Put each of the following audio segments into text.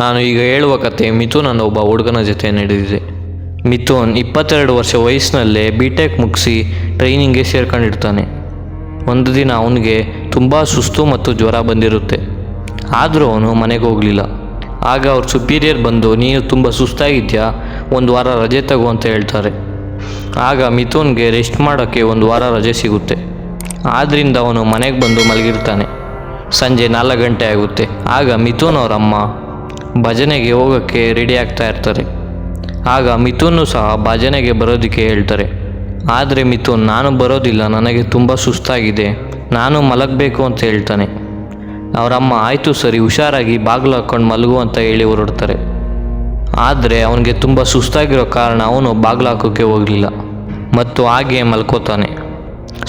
ನಾನು ಈಗ ಹೇಳುವ ಕತೆ ಮಿಥುನ್ ಅನ್ನೋ ಒಬ್ಬ ಹುಡುಗನ ಜೊತೆ ನಡೆದಿದೆ. ಮಿಥುನ್ ಇಪ್ಪತ್ತೆರಡು ವರ್ಷ ವಯಸ್ಸಿನಲ್ಲೇ ಬಿ ಟೆಕ್ ಮುಗಿಸಿ ಟ್ರೈನಿಂಗ್ಗೆ ಸೇರ್ಕೊಂಡಿರ್ತಾನೆ. ಒಂದು ದಿನ ಅವನಿಗೆ ತುಂಬ ಸುಸ್ತು ಮತ್ತು ಜ್ವರ ಬಂದಿರುತ್ತೆ. ಆದರೂ ಅವನು ಮನೆಗೆ ಹೋಗಲಿಲ್ಲ. ಆಗ ಅವ್ರ ಸುಪೀರಿಯರ್ ಬಂದು, ನೀನು ತುಂಬ ಸುಸ್ತಾಗಿದ್ಯಾ? ಒಂದು ವಾರ ರಜೆ ತಗೋ ಅಂತ ಹೇಳ್ತಾರೆ. ಆಗ ಮಿಥುನ್ಗೆ ರೆಸ್ಟ್ ಮಾಡೋಕ್ಕೆ ಒಂದು ವಾರ ರಜೆ ಸಿಗುತ್ತೆ. ಆದ್ದರಿಂದ ಅವನು ಮನೆಗೆ ಬಂದು ಮಲಗಿರ್ತಾನೆ. ಸಂಜೆ ನಾಲ್ಕು ಗಂಟೆ ಆಗುತ್ತೆ. ಆಗ ಮಿಥುನ್ ಅವರ ಅಮ್ಮ ಭಜನೆಗೆ ಹೋಗೋಕ್ಕೆ ರೆಡಿ ಆಗ್ತಾ ಇರ್ತಾರೆ. ಆಗ ಮಿಥುನ್ನು ಸಹ ಭಜನೆಗೆ ಬರೋದಕ್ಕೆ ಹೇಳ್ತಾರೆ. ಆದರೆ ಮಿಥುನ್, ನಾನು ಬರೋದಿಲ್ಲ, ನನಗೆ ತುಂಬ ಸುಸ್ತಾಗಿದೆ, ನಾನು ಮಲಗಬೇಕು ಅಂತ ಹೇಳ್ತಾನೆ. ಅವರಮ್ಮ, ಆಯಿತು ಸರಿ, ಹುಷಾರಾಗಿ ಬಾಗಿಲು ಹಾಕ್ಕೊಂಡು ಮಲಗು ಅಂತ ಹೇಳಿ ಹೊರಡ್ತಾರೆ. ಆದರೆ ಅವನಿಗೆ ತುಂಬ ಸುಸ್ತಾಗಿರೋ ಕಾರಣ ಅವನು ಬಾಗಿಲು ಹಾಕೋಕ್ಕೆ ಹೋಗಲಿಲ್ಲ ಮತ್ತು ಹಾಗೆ ಮಲ್ಕೋತಾನೆ.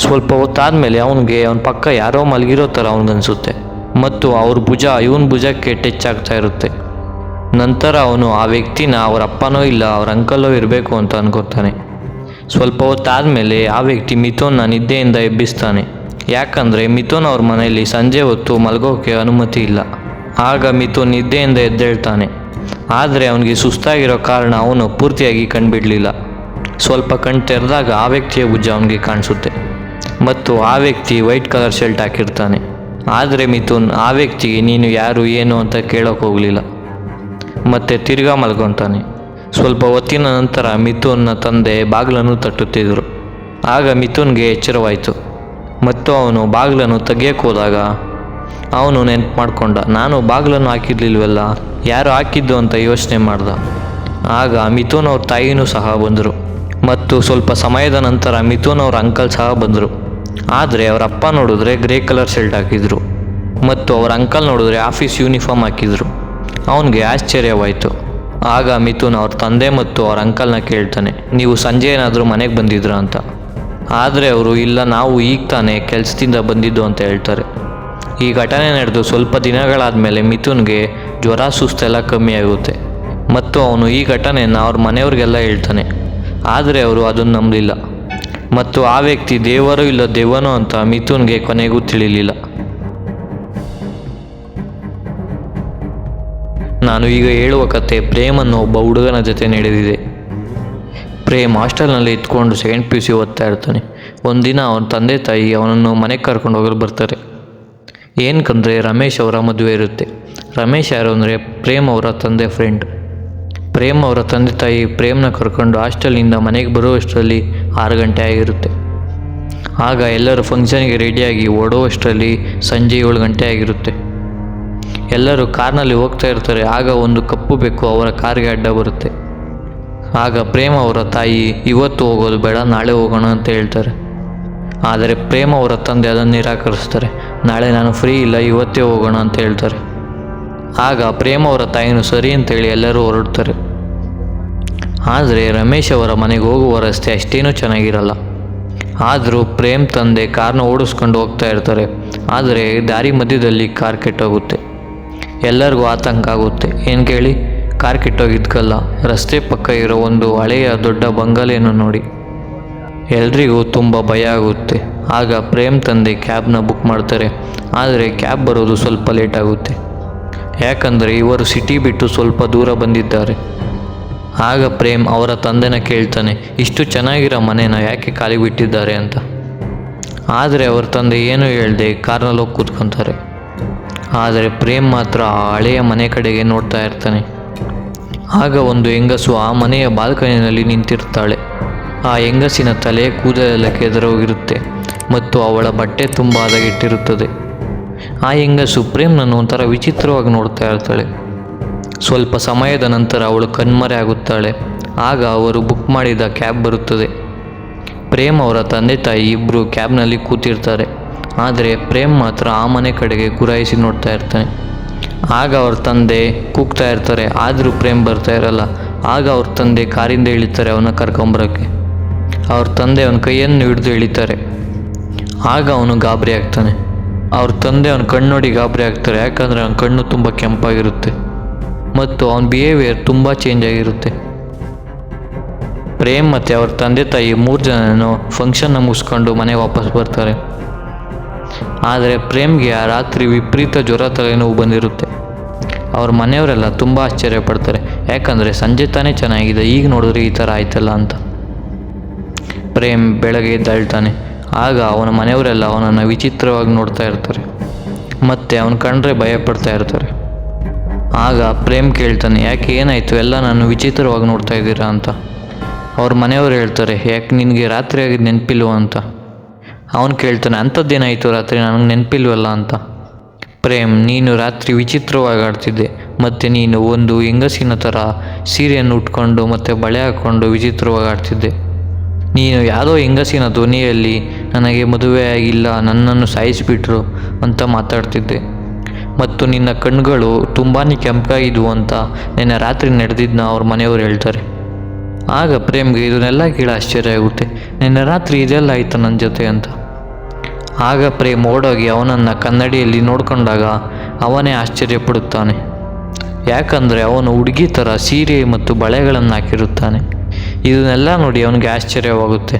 ಸ್ವಲ್ಪ ಹೊತ್ತಾದಮೇಲೆ ಅವನಿಗೆ ಅವನ ಪಕ್ಕ ಯಾರೋ ಮಲಗಿರೋ ಥರ ಅವನಿಗನ್ಸುತ್ತೆ ಮತ್ತು ಅವ್ರ ಭುಜ, ಇವನ ಭುಜಕ್ಕೆ ಟಚ್ ಆಗ್ತಾ ಇರುತ್ತೆ. ನಂತರ ಅವನು, ಆ ವ್ಯಕ್ತಿನ ಅವರ ಅಪ್ಪನೋ ಇಲ್ಲ, ಅವರ ಅಂಕಲೋ ಇರಬೇಕು ಅಂತ ಅನ್ಕೋತಾನೆ. ಸ್ವಲ್ಪ ಹೊತ್ತಾದಮೇಲೆ ಆ ವ್ಯಕ್ತಿ ಮಿಥುನ್ನ ನಿದ್ದೆಯಿಂದ ಎಬ್ಬಿಸ್ತಾನೆ. ಯಾಕಂದರೆ ಮಿಥೋನ್ ಅವ್ರ ಮನೆಯಲ್ಲಿ ಸಂಜೆ ಹೊತ್ತು ಮಲಗೋಕೆ ಅನುಮತಿ ಇಲ್ಲ. ಆಗ ಮಿಥುನ್ ನಿದ್ದೆಯಿಂದ ಎದ್ದೇಳ್ತಾನೆ. ಆದರೆ ಅವನಿಗೆ ಸುಸ್ತಾಗಿರೋ ಕಾರಣ ಅವನು ಪೂರ್ತಿಯಾಗಿ ಕಂಡುಬಿಡಲಿಲ್ಲ. ಸ್ವಲ್ಪ ಕಣ್ ತೆರೆದಾಗ ಆ ವ್ಯಕ್ತಿಯ ಭುಜ ಅವನಿಗೆ ಕಾಣಿಸುತ್ತೆ. ಮತ್ತು ಆ ವ್ಯಕ್ತಿ ವೈಟ್ ಕಲರ್ ಶರ್ಟ್ ಹಾಕಿರ್ತಾನೆ. ಆದರೆ ಮಿಥುನ್, ಆ ವ್ಯಕ್ತಿಗೆ ನೀನು ಯಾರು, ಏನು ಅಂತ ಕೇಳೋಕೆ ಹೋಗಲಿಲ್ಲ. ಮತ್ತೆ ತಿರ್ಗಾ ಮಲ್ಕೊತಾನೆ ಸ್ವಲ್ಪ ಹೊತ್ತಿನ ನಂತರ ಮಿಥುನ್ನ ತಂದೆ ಬಾಗಿಲನ್ನು ತಟ್ಟುತ್ತಿದ್ದರು. ಆಗ ಮಿಥುನ್ಗೆ ಎಚ್ಚರವಾಯಿತು. ಮತ್ತು ಅವನು ಬಾಗಿಲನ್ನು ತೆಗಿಯಕ್ಕೆ ಹೋದಾಗ ಅವನು ನೆನ್ಪು ಮಾಡಿಕೊಂಡ ನಾನು ಬಾಗಿಲನ್ನು ಹಾಕಿರ್ಲಿಲ್ವಲ್ಲ, ಯಾರು ಹಾಕಿದ್ದು ಅಂತ ಯೋಚನೆ ಮಾಡ್ದ. ಆಗ ಮಿಥುನ್ ಅವ್ರ ತಾಯಿನೂ ಸಹ ಬಂದರು. ಮತ್ತು ಸ್ವಲ್ಪ ಸಮಯದ ನಂತರ ಮಿಥುನ್ ಅವ್ರ ಅಂಕಲ್ ಸಹ ಬಂದರು. ಆದರೆ ಅವರ ಅಪ್ಪ ನೋಡಿದ್ರೆ ಗ್ರೇ ಕಲರ್ ಶರ್ಟ್ ಹಾಕಿದ್ರು. ಮತ್ತು ಅವರ ಅಂಕಲ್ ನೋಡಿದ್ರೆ ಆಫೀಸ್ ಯೂನಿಫಾರ್ಮ್ ಹಾಕಿದ್ರು. ಅವನಿಗೆ ಆಶ್ಚರ್ಯವಾಯಿತು. ಆಗ ಮಿಥುನ್ ಅವ್ರ ತಂದೆ ಮತ್ತು ಅವ್ರ ಅಂಕಲ್ನ ಕೇಳ್ತಾನೆ, ನೀವು ಸಂಜೆ ಏನಾದರೂ ಮನೆಗೆ ಬಂದಿದ್ರಾ ಅಂತ. ಆದರೆ ಅವರು, ಇಲ್ಲ, ನಾವು ಈಗ ತಾನೇ ಕೆಲಸದಿಂದ ಬಂದಿದ್ದು ಅಂತ ಹೇಳ್ತಾರೆ. ಈ ಘಟನೆ ನಡೆದು ಸ್ವಲ್ಪ ದಿನಗಳಾದಮೇಲೆ ಮಿಥುನ್ಗೆ ಜ್ವರ, ಸುಸ್ತೆಲ್ಲ ಕಮ್ಮಿ ಆಗುತ್ತೆ. ಮತ್ತು ಅವನು ಈ ಘಟನೆಯನ್ನು ಅವ್ರ ಮನೆಯವ್ರಿಗೆಲ್ಲ ಹೇಳ್ತಾನೆ. ಆದರೆ ಅವರು ಅದನ್ನು ನಂಬಲಿಲ್ಲ. ಮತ್ತು ಆ ವ್ಯಕ್ತಿ ದೇವರು ಇಲ್ಲ ದೇವನೋ ಅಂತ ಮಿಥುನ್ಗೆ ಕೊನೆಗೂ ತಿಳಿಲಿಲ್ಲ. ನಾನು ಈಗ ಹೇಳುವ ಕತೆ ಪ್ರೇಮ್ ಅನ್ನೋ ಒಬ್ಬ ಹುಡುಗನ ಜೊತೆ ನಡೆದಿದೆ. ಪ್ರೇಮ್ ಹಾಸ್ಟೆಲ್ನಲ್ಲಿ ಇದ್ಕೊಂಡು ಸೆಕೆಂಡ್ ಪಿ ಯು ಸಿ ಓದ್ತಾ ಇರ್ತಾನೆ. ಒಂದಿನ ಅವನ ತಂದೆ ತಾಯಿ ಅವನನ್ನು ಮನೆಗೆ ಕರ್ಕೊಂಡು ಹೋಗಲು ಬರ್ತಾರೆ. ಏನಕ್ಕಂದರೆ ರಮೇಶ್ ಅವರ ಮದುವೆ ಇರುತ್ತೆ. ರಮೇಶ್ ಯಾರು ಅಂದರೆ ಪ್ರೇಮ್ ಅವರ ತಂದೆ ಫ್ರೆಂಡ್. ಪ್ರೇಮ್ ಅವರ ತಂದೆ ತಾಯಿ ಪ್ರೇಮ್ನ ಕರ್ಕೊಂಡು ಹಾಸ್ಟೆಲ್ನಿಂದ ಮನೆಗೆ ಬರುವಷ್ಟರಲ್ಲಿ ಆರು ಗಂಟೆ ಆಗಿರುತ್ತೆ. ಆಗ ಎಲ್ಲರೂ ಫಂಕ್ಷನ್ಗೆ ರೆಡಿಯಾಗಿ ಓಡುವಷ್ಟರಲ್ಲಿ ಸಂಜೆ ಏಳು ಗಂಟೆ ಆಗಿರುತ್ತೆ. ಎಲ್ಲರೂ ಕಾರ್ನಲ್ಲಿ ಹೋಗ್ತಾ ಇರ್ತಾರೆ. ಆಗ ಒಂದು ಕಪ್ಪು ಬೆಕ್ಕು ಅವರ ಕಾರ್ಗೆ ಅಡ್ಡ ಬರುತ್ತೆ. ಆಗ ಪ್ರೇಮ ಅವರ ತಾಯಿ, ಇವತ್ತು ಹೋಗೋದು ಬೇಡ, ನಾಳೆ ಹೋಗೋಣ ಅಂತ ಹೇಳ್ತಾರೆ. ಆದರೆ ಪ್ರೇಮ ಅವರ ತಂದೆ ಅದನ್ನು ನಿರಾಕರಿಸ್ತಾರೆ. ನಾಳೆ ನಾನು ಫ್ರೀ ಇಲ್ಲ, ಇವತ್ತೇ ಹೋಗೋಣ ಅಂತ ಹೇಳ್ತಾರೆ. ಆಗ ಪ್ರೇಮ ಅವರ ತಾಯಿನೂ ಸರಿ ಅಂತೇಳಿ ಎಲ್ಲರೂ ಹೊರಡ್ತಾರೆ. ಆದರೆ ರಮೇಶ್ ಅವರ ಮನೆಗೆ ಹೋಗುವ ರಸ್ತೆ ಅಷ್ಟೇನೂ ಚೆನ್ನಾಗಿರಲ್ಲ. ಆದರೂ ಪ್ರೇಮ್ ತಂದೆ ಕಾರ್ನ ಓಡಿಸ್ಕೊಂಡು ಹೋಗ್ತಾ ಇರ್ತಾರೆ. ಆದರೆ ದಾರಿ ಮಧ್ಯದಲ್ಲಿ ಕಾರ್ ಕೆಟ್ಟೋಗುತ್ತೆ. ಎಲ್ಲರಿಗೂ ಆತಂಕ ಆಗುತ್ತೆ. ಏನು ಕೇಳಿ? ಕಾರ್ ಕೆಟ್ಟೋಗಿದ್ಕಲ್ಲ ರಸ್ತೆ ಪಕ್ಕ ಇರೋ ಒಂದು ಹಳೆಯ ದೊಡ್ಡ ಬಂಗಲೆಯನ್ನು ನೋಡಿ. ಎಲ್ರಿಗೂ ತುಂಬ ಭಯ ಆಗುತ್ತೆ. ಆಗ ಪ್ರೇಮ್ ತಂದೆ ಕ್ಯಾಬ್ನ ಬುಕ್ ಮಾಡ್ತಾರೆ. ಆದರೆ ಕ್ಯಾಬ್ ಬರೋದು ಸ್ವಲ್ಪ ಲೇಟ್ ಆಗುತ್ತೆ. ಯಾಕಂದರೆ ಇವರು ಸಿಟಿ ಬಿಟ್ಟು ಸ್ವಲ್ಪ ದೂರ ಬಂದಿದ್ದಾರೆ. ಆಗ ಪ್ರೇಮ್ ಅವರ ತಂದೆನ ಕೇಳ್ತಾನೆ, ಇಷ್ಟು ಚೆನ್ನಾಗಿರೋ ಮನೇನ ಯಾಕೆ ಖಾಲಿ ಬಿಟ್ಟಿದ್ದಾರೆ? ಅಂತ. ಆದರೆ ಅವರ ತಂದೆ ಏನೂ ಹೇಳ್ದೆ ಕಾರ್ನಲ್ಲಿ ಹೋಗಿ ಕೂತ್ಕೊತಾರೆ. ಆದರೆ ಪ್ರೇಮ್ ಮಾತ್ರ ಆ ಹಳೆಯ ಮನೆ ಕಡೆಗೆ ನೋಡ್ತಾ ಇರ್ತಾನೆ. ಆಗ ಒಂದು ಹೆಂಗಸು ಆ ಮನೆಯ ಬಾಲ್ಕನಿನಲ್ಲಿ ನಿಂತಿರ್ತಾಳೆ. ಆ ಹೆಂಗಸಿನ ತಲೆ ಕೂದಲೆಲ್ಲ ಕೆದರೋಗಿರುತ್ತೆ ಮತ್ತು ಅವಳ ಬಟ್ಟೆ ತುಂಬ ಹದಗೆಟ್ಟಿರುತ್ತದೆ. ಆ ಹೆಂಗಸು ಪ್ರೇಮ್ನನ್ನು ಒಂಥರ ವಿಚಿತ್ರವಾಗಿ ನೋಡ್ತಾ ಇರ್ತಾಳೆ. ಸ್ವಲ್ಪ ಸಮಯದ ನಂತರ ಅವಳು ಕಣ್ಮರೆ ಆಗುತ್ತಾಳೆ. ಆಗ ಅವರು ಬುಕ್ ಮಾಡಿದ ಕ್ಯಾಬ್ ಬರುತ್ತದೆ. ಪ್ರೇಮ್ ಅವರ ತಂದೆ ತಾಯಿ ಇಬ್ಬರು ಕ್ಯಾಬ್ನಲ್ಲಿ ಕೂತಿರ್ತಾರೆ. ಆದರೆ ಪ್ರೇಮ್ ಮಾತ್ರ ಆ ಮನೆ ಕಡೆಗೆ ಗುರಾಯಿಸಿ ನೋಡ್ತಾ ಇರ್ತಾನೆ. ಆಗ ಅವ್ರ ತಂದೆ ಕೂಗ್ತಾ ಇರ್ತಾರೆ, ಆದರೂ ಪ್ರೇಮ್ ಬರ್ತಾ ಇರಲ್ಲ. ಆಗ ಅವ್ರ ತಂದೆ ಕಾರಿಂದ ಇಳಿತಾರೆ ಅವನ ಕರ್ಕೊಂಬರೋಕ್ಕೆ. ಅವ್ರ ತಂದೆ ಅವನ ಕೈಯನ್ನು ಹಿಡಿದು ಇಳಿತಾರೆ. ಆಗ ಅವನು ಗಾಬರಿ ಆಗ್ತಾನೆ. ಅವ್ರ ತಂದೆ ಅವನ ಕಣ್ಣು ಗಾಬರಿ ಆಗ್ತಾರೆ, ಯಾಕಂದರೆ ಅವನ ಕಣ್ಣು ತುಂಬ ಕೆಂಪಾಗಿರುತ್ತೆ ಮತ್ತು ಅವನ ಬಿಹೇವಿಯರ್ ತುಂಬ ಚೇಂಜ್ ಆಗಿರುತ್ತೆ. ಪ್ರೇಮ್ ಮತ್ತು ಅವ್ರ ತಂದೆ ತಾಯಿ ಮೂರು ಜನನೂ ಫಂಕ್ಷನ್ನ ಮುಗಿಸ್ಕೊಂಡು ಮನೆಗೆ ವಾಪಸ್ ಬರ್ತಾರೆ. ಆದರೆ ಪ್ರೇಮ್ಗೆ ಆ ರಾತ್ರಿ ವಿಪರೀತ ಜ್ವರ ತಲೆನೋವು ಬಂದಿರುತ್ತೆ. ಅವ್ರ ಮನೆಯವರೆಲ್ಲ ತುಂಬ ಆಶ್ಚರ್ಯ ಪಡ್ತಾರೆ ಯಾಕಂದರೆ ಸಂಜೆ ತಾನೇ ಚೆನ್ನಾಗಿದೆ, ಈಗ ನೋಡಿದ್ರೆ ಈ ಥರ ಆಯ್ತಲ್ಲ ಅಂತ. ಪ್ರೇಮ್ ಬೆಳಗ್ಗೆ ಎದ್ದಾಳ್ತಾನೆ. ಆಗ ಅವನ ಮನೆಯವರೆಲ್ಲ ಅವನನ್ನು ವಿಚಿತ್ರವಾಗಿ ನೋಡ್ತಾ ಇರ್ತಾರೆ. ಮತ್ತು ಅವನು ಕಂಡ್ರೆ ಭಯ ಪಡ್ತಾ ಇರ್ತಾರೆ. ಆಗ ಪ್ರೇಮ್ ಕೇಳ್ತಾನೆ, ಯಾಕೆ ಏನಾಯಿತು? ಎಲ್ಲ ನಾನು ವಿಚಿತ್ರವಾಗಿ ನೋಡ್ತಾ ಇದ್ದೀರಾ? ಅಂತ. ಅವ್ರ ಮನೆಯವರು ಹೇಳ್ತಾರೆ, ಯಾಕೆ ನಿನಗೆ ರಾತ್ರಿ ಆಗಿದ್ದು ನೆನಪಿಲ್ವ? ಅಂತ. ಅವನು ಕೇಳ್ತಾನೆ ಅಂಥದ್ದೇನಾಯಿತು ರಾತ್ರಿ? ನನಗೆ ನೆನಪಿಲ್ವಲ್ಲ ಅಂತ. ಪ್ರೇಮ್, ನೀನು ರಾತ್ರಿ ವಿಚಿತ್ರವಾಗಿ ಆಡ್ತಿದ್ದೆ. ಮತ್ತು ನೀನು ಒಂದು ಹೆಂಗಸಿನ ಥರ ಸೀರೆಯನ್ನು ಉಟ್ಕೊಂಡು ಮತ್ತು ಬಳೆ ಹಾಕ್ಕೊಂಡು ವಿಚಿತ್ರವಾಗಿ ಆಡ್ತಿದ್ದೆ. ನೀನು ಯಾವುದೋ ಹೆಂಗಸಿನ ಧ್ವನಿಯಲ್ಲಿ ನನಗೆ ಮದುವೆ ಆಗಿಲ್ಲ, ನನ್ನನ್ನು ಸಾಯಿಸಿಬಿಟ್ರು ಅಂತ ಮಾತಾಡ್ತಿದ್ದೆ. ಮತ್ತು ನಿನ್ನ ಕಣ್ಣುಗಳು ತುಂಬಾ ಕೆಂಪಾಗಿದ್ವು ಅಂತ ನಿನ್ನೆ ರಾತ್ರಿ ನಡೆದಿದ್ದನ್ನ ಅವ್ರ ಮನೆಯವರು ಹೇಳ್ತಾರೆ. ಆಗ ಪ್ರೇಮ್ಗೆ ಇದನ್ನೆಲ್ಲ ಕೇಳಿ ಆಶ್ಚರ್ಯ ಆಗುತ್ತೆ. ನಿನ್ನೆ ರಾತ್ರಿ ಇದೆಲ್ಲ ಆಯಿತು ನನ್ನ ಜೊತೆ? ಅಂತ. ಆಗ ಪ್ರೇಮ್ ಓಡೋಗಿ ಅವನನ್ನು ಕನ್ನಡಿಯಲ್ಲಿ ನೋಡಿಕೊಂಡಾಗ ಅವನೇ ಆಶ್ಚರ್ಯಪಡುತ್ತಾನೆ. ಯಾಕಂದರೆ ಅವನು ಹುಡುಗಿ ಥರ ಸೀರೆ ಮತ್ತು ಬಳೆಗಳನ್ನು ಹಾಕಿರುತ್ತಾನೆ ಇದನ್ನೆಲ್ಲ ನೋಡಿ ಅವನಿಗೆ ಆಶ್ಚರ್ಯವಾಗುತ್ತೆ.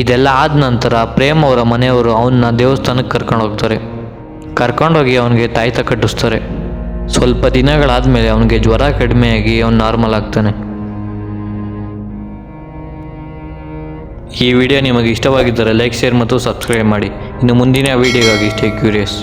ಇದೆಲ್ಲ ಆದ ನಂತರ ಪ್ರೇಮ್ ಅವರ ಮನೆಯವರು ಅವನ್ನ ದೇವಸ್ಥಾನಕ್ಕೆ ಕರ್ಕೊಂಡು ಹೋಗ್ತಾರೆ. ಕರ್ಕೊಂಡೋಗಿ ಅವನಿಗೆ ತಾಯ್ತ ಕಟ್ಟಿಸ್ತಾರೆ. ಸ್ವಲ್ಪ ದಿನಗಳಾದಮೇಲೆ ಅವನಿಗೆ ಜ್ವರ ಕಡಿಮೆಯಾಗಿ ಅವನು ನಾರ್ಮಲ್ ಆಗ್ತಾನೆ. ಈ ವಿಡಿಯೋ ನಿಮಗೆ ಇಷ್ಟವಾಗಿದ್ದರೆ ಲೈಕ್ ಶೇರ್ ಮತ್ತು ಸಬ್ಸ್ಕ್ರೈಬ್ ಮಾಡಿ. ಇನ್ನು ಮುಂದಿನ ವಿಡಿಯೋಗಾಗಿ ಸ್ಟೇ ಕ್ಯೂರಿಯಸ್